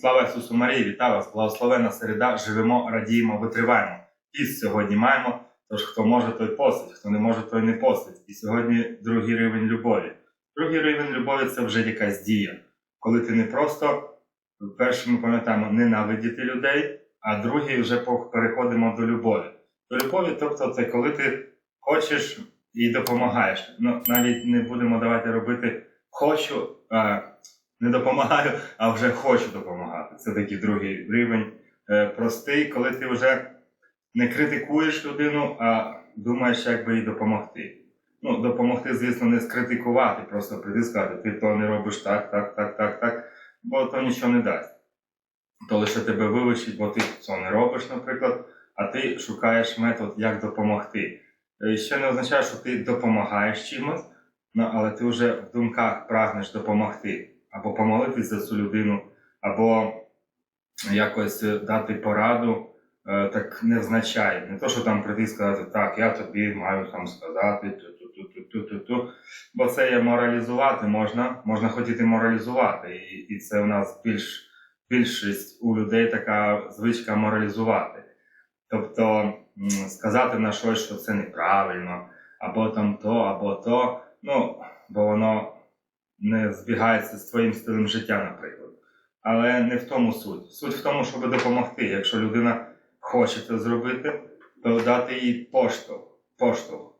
Слава Ісусу Марії, вітаю вас! Благословена середа, живемо, радіємо, витриваємо. Піст сьогодні маємо. Тож хто може, той постить, хто не може, той не постить. І сьогодні другий рівень любові. Другий рівень любові це вже якась дія. Коли ти не просто перше ми пам'ятаємо ненавидіти людей, а другий вже переходимо до любові. До любові, тобто, це коли ти хочеш і допомагаєш. Ну, навіть не будемо давати робити хочу, не допомагаю, а вже хочу допомагати. Це такий другий рівень. Е, простий, коли ти вже не критикуєш людину, а думаєш, як би їй допомогти. Ну, допомогти, звісно, не скритикувати, просто прийти сказати, ти то не робиш так, так, так, так, так, бо то нічого не дасть. То лише тебе вивчить, бо ти це не робиш, наприклад, а ти шукаєш метод, як допомогти. Е, Ще не означає, що ти допомагаєш чимось, але ти вже в думках прагнеш допомогти, або помолитись за цю людину, або якось е, дати пораду, е, так не означає. Не то, що там прийти і сказати, так, я тобі маю там сказати, ту-ту-ту-ту-ту-ту. Бо це є моралізувати можна, можна хотіти моралізувати. І, і це у нас більш, більшість у людей така звичка моралізувати. Тобто сказати на щось, що це неправильно, або там то, або то, ну, бо воно не збігається з твоїм стилем життя, наприклад. Але не в тому суть. Суть в тому, щоб допомогти. Якщо людина хоче це зробити, то дати їй поштовх, поштовх.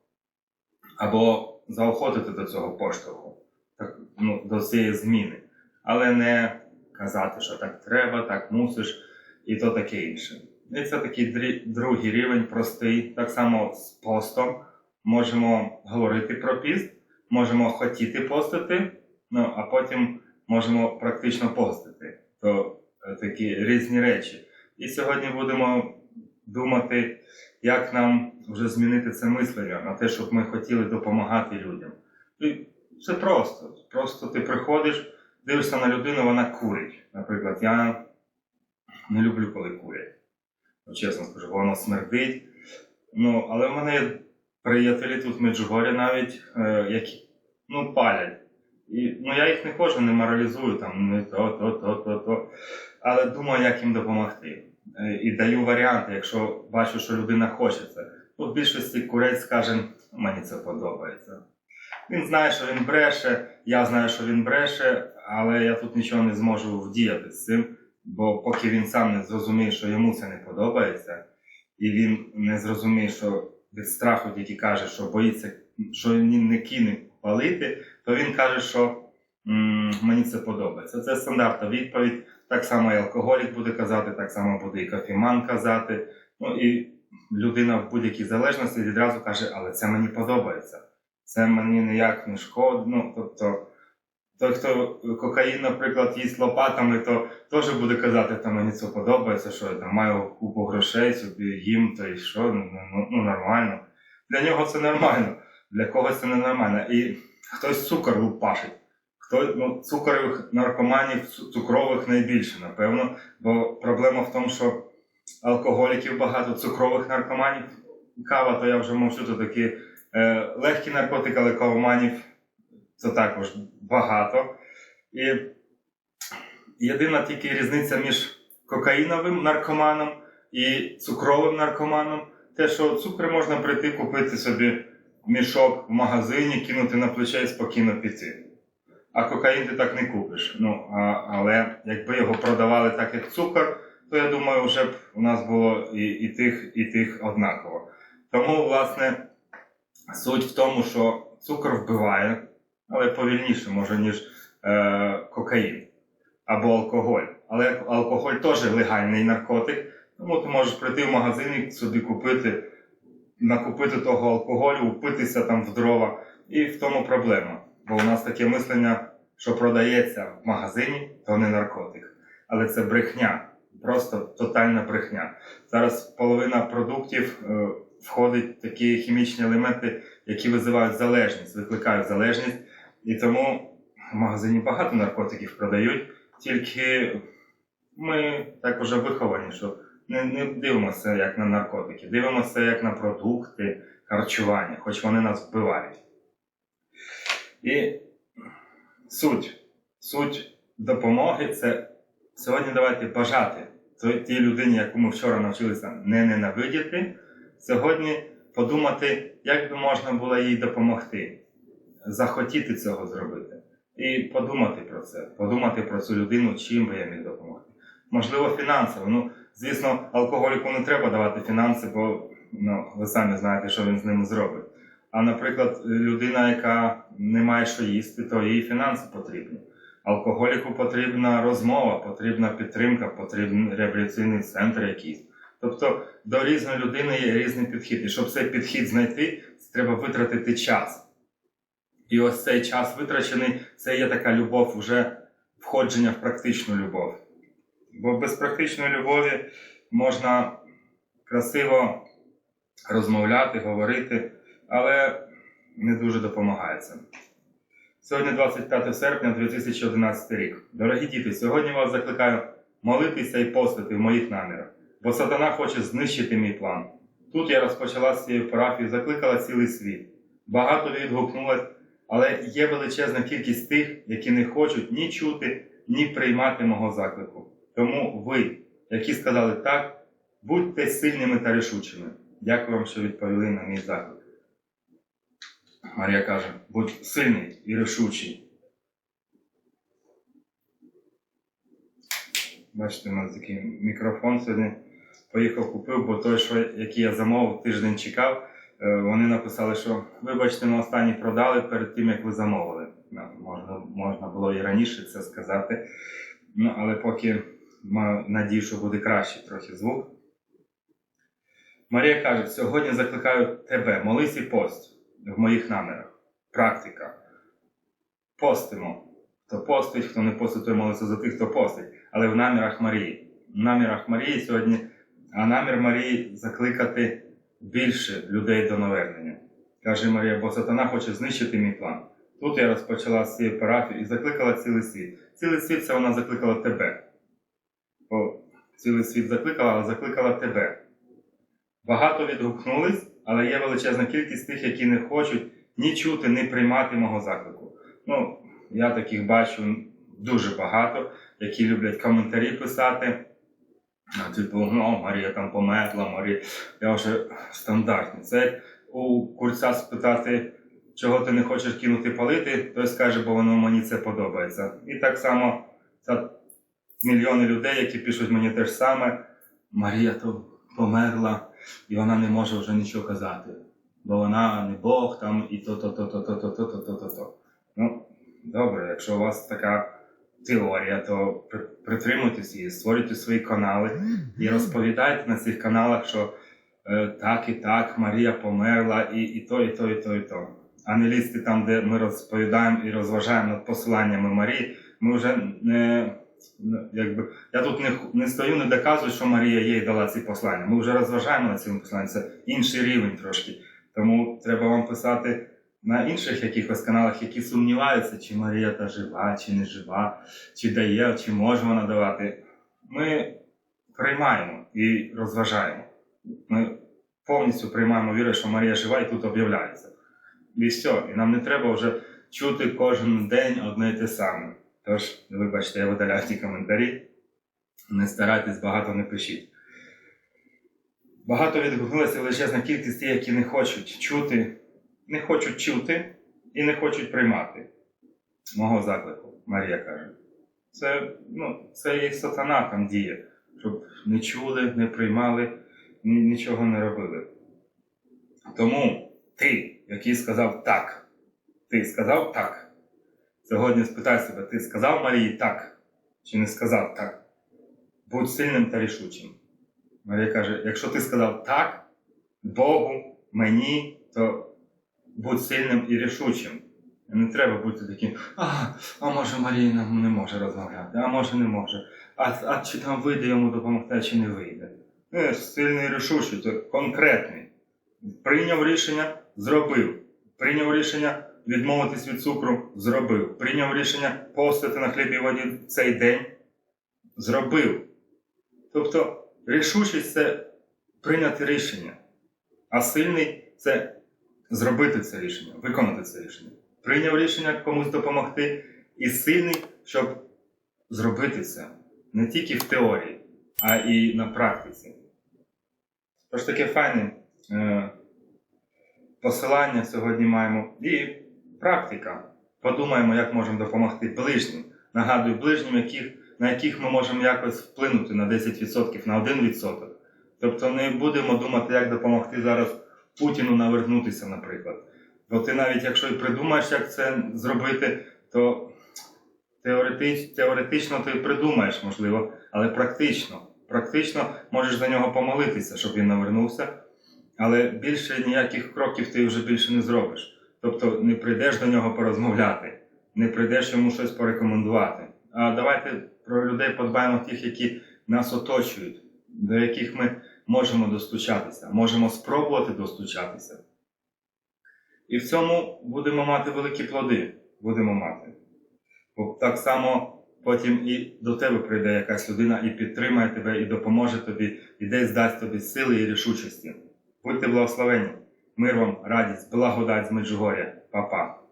або заохотити до цього поштовху, так, ну, до цієї зміни. Але не казати, що так треба, так мусиш, і то таке інше. І це такий другий рівень, простий. Так само з постом можемо говорити про піст, можемо хотіти постити, ну, а потім можемо практично постити. То е, такі різні речі. І сьогодні будемо думати, як нам вже змінити це мислення на те, щоб ми хотіли допомагати людям. І це просто. Просто ти приходиш, дивишся на людину, вона курить. Наприклад, я не люблю, коли курять. Ну, Чесно скажу, бо воно смердить. Ну, але в мене приятелі тут в Меджугорі навіть, е, які ну, палять. І, ну, я їх не кожен не моралізую, там, не то, то, то, то, то. Але думаю, як їм допомогти. Е, І даю варіанти, якщо бачу, що людина хоче це. Ну, в більшості курець скаже, мені це подобається. Він знає, що він бреше, я знаю, що він бреше, але я тут нічого не зможу вдіяти з цим, бо поки він сам не зрозуміє, що йому це не подобається, і він не зрозуміє, що від страху тільки каже, що боїться, що він не кине палити, то він каже, що мені це подобається. Це стандартна відповідь. Так само і алкоголік буде казати, так само буде і кофіман казати. Ну і людина в будь-якій залежності відразу каже, але це мені подобається. Це мені ніяк не шкодить. Ну, тобто, той, хто кокаїн, наприклад, їсть лопатами, то теж буде казати, та мені це подобається, що я там маю купу грошей, собі їм, то і що, ну, ну, ну нормально. Для нього це нормально, для когось це не нормально. І хтось цукор лупашить. Хто, ну, цукрових наркоманів, цукрових найбільше, напевно. Бо проблема в тому, що алкоголіків багато, цукрових наркоманів. Кава, то я вже мовчу, то такі е, легкі наркотики, але кавоманів це також багато. І єдина тільки різниця між кокаїновим наркоманом і цукровим наркоманом, те, що цукри можна прийти купити собі мішок в магазині, кинути на плече і спокійно піти. А кокаїн ти так не купиш. Ну, а, але якби його продавали так, як цукор, то я думаю, вже б у нас було і, і тих, і тих однаково. Тому, власне, суть в тому, що цукор вбиває, але повільніше, може, ніж е, кокаїн або алкоголь. Але алкоголь теж легальний наркотик, тому ти можеш прийти в магазин і собі купити, накупити того алкоголю, упитися там в дрова, і в тому проблема. Бо у нас таке мислення, що продається в магазині, то не наркотик. Але це брехня, просто тотальна брехня. Зараз половина продуктів е, входить такі хімічні елементи, які визивають залежність, викликають залежність. І тому в магазині багато наркотиків продають, тільки ми так уже виховані, що не, не дивимося як на наркотики, дивимося як на продукти харчування, хоч вони нас вбивають. І суть, суть допомоги це сьогодні давайте бажати тій людині, яку ми вчора навчилися не ненавидіти, сьогодні подумати, як би можна було їй допомогти, захотіти цього зробити. І подумати про це, подумати про цю людину, чим би я міг допомогти. Можливо, фінансово. Ну, звісно, алкоголіку не треба давати фінанси, бо ну, ви самі знаєте, що він з ними зробить. А, наприклад, людина, яка не має що їсти, то їй фінанси потрібні. Алкоголіку потрібна розмова, потрібна підтримка, потрібен реабілітаційний центр якийсь. Тобто до різної людини є різний підхід. І щоб цей підхід знайти, треба витратити час. І ось цей час витрачений, це є така любов, вже входження в практичну любов. Бо без практичної любові можна красиво розмовляти, говорити, але не дуже допомагає це. Сьогодні 25 серпня 2011 рік. Дорогі діти, сьогодні вас закликаю молитися і постити в моїх намірах, бо сатана хоче знищити мій план. Тут я розпочала з цієї парафії, закликала цілий світ. Багато відгукнулось, але є величезна кількість тих, які не хочуть ні чути, ні приймати мого заклику. Тому ви, які сказали так, будьте сильними та рішучими. Дякую вам, що відповіли на мій заклик. Марія каже: будь сильний і рішучий. Бачите, у нас такий мікрофон сьогодні. Поїхав купив, бо той, що, який я замовив, тиждень чекав. е, Вони написали, що вибачте, на останній продали перед тим, як ви замовили. Ну, можна, можна було і раніше це сказати. Ну, але поки маю надію, що буде кращий трохи звук. Марія каже: сьогодні закликаю тебе, молись і пост в моїх намірах. Практика. Постимо. Хто постить, хто не постить, той молиться за тих, хто постить. Але в намірах Марії. В намірах Марії сьогодні, а намір Марії закликати більше людей до навернення. Каже Марія, бо сатана хоче знищити мій план. Тут я розпочала з цієї парафії і закликала цілий світ. Цілий світ це вона закликала тебе. Бо цілий світ закликала, але закликала тебе. Багато відгукнулись, але є величезна кількість тих, які не хочуть ні чути, ні приймати мого заклику. Ну, я таких бачу дуже багато, які люблять коментарі писати. Типу, ну, Марія там померла, Марія. Я вже стандартний. Це у курця спитати, чого ти не хочеш кинути палити, той скаже, бо воно мені це подобається. І так само це мільйони людей, які пишуть мені те ж саме. Марія то померла, і вона не може вже нічого казати. Бо вона не Бог там і то, то, то, то, то, то, то, то, то, то, то. Ну, добре, якщо у вас така теорія, то притримуйтесь її, створюйте свої канали і розповідайте на цих каналах, що е, так і так, Марія померла, і, і то, і то, і то, і то. А не лізти там, де ми розповідаємо і розважаємо над посиланнями Марії, ми вже не. Ну, Якби, я тут не, не стою, не доказую, що Марія їй дала ці послання. Ми вже розважаємо на цьому посланні. Це інший рівень трошки. Тому треба вам писати на інших якихось каналах, які сумніваються, чи Марія та жива, чи не жива, чи дає, чи може вона давати. Ми приймаємо і розважаємо. Ми повністю приймаємо віру, що Марія жива і тут об'являється. І все. І нам не треба вже чути кожен день одне й те саме. Тож, вибачте, я видаляю ті коментарі. Не старайтесь, багато не пишіть. Багато відгукнулася величезна кількість тих, які не хочуть чути, не хочуть чути і не хочуть приймати мого заклику, Марія каже. Це, ну, це і сатана там діє, щоб не чули, не приймали, нічого не робили. Тому ти, який сказав так, ти сказав так. Сьогодні спитай себе, ти сказав Марії так чи не сказав так? Будь сильним та рішучим. Марія каже: якщо ти сказав так Богу, мені, то будь сильним і рішучим. Не треба бути таким, а, а може Марія нам не може розмовляти, а може не може. А, а чи там вийде йому допомогти, чи не вийде. Не, сильний рішучий, то конкретний. Прийняв рішення, зробив. Прийняв рішення відмовитись від цукру, зробив. Прийняв рішення постити на хлібі і воді цей день, зробив. Тобто рішучість це прийняти рішення, а сильний це зробити це рішення, виконати це рішення. Прийняв рішення комусь допомогти, і сильний, щоб зробити це. не тільки в теорії, а і на практиці. Тож таке файне е, посилання сьогодні маємо. І практика. Подумаємо, як можемо допомогти ближнім. Нагадую, ближнім, яких, на яких ми можемо якось вплинути на 10%, на 1%. Тобто не будемо думати, як допомогти зараз Путіну навернутися, наприклад. Бо ти навіть якщо і придумаєш, як це зробити, то теоретич, теоретично ти придумаєш, можливо, але практично. Практично можеш за нього помолитися, щоб він навернувся, але більше ніяких кроків ти вже більше не зробиш. Тобто не прийдеш до нього порозмовляти, не прийдеш йому щось порекомендувати. А давайте про людей подбаємо тих, які нас оточують, до яких ми можемо достучатися, можемо спробувати достучатися. І в цьому будемо мати великі плоди. Будемо мати. Бо так само потім і до тебе прийде якась людина і підтримає тебе, і допоможе тобі, і десь дасть тобі сили і рішучості. Будьте благословені. Мир вам, радість, благодать з Меджугоря. Па-па.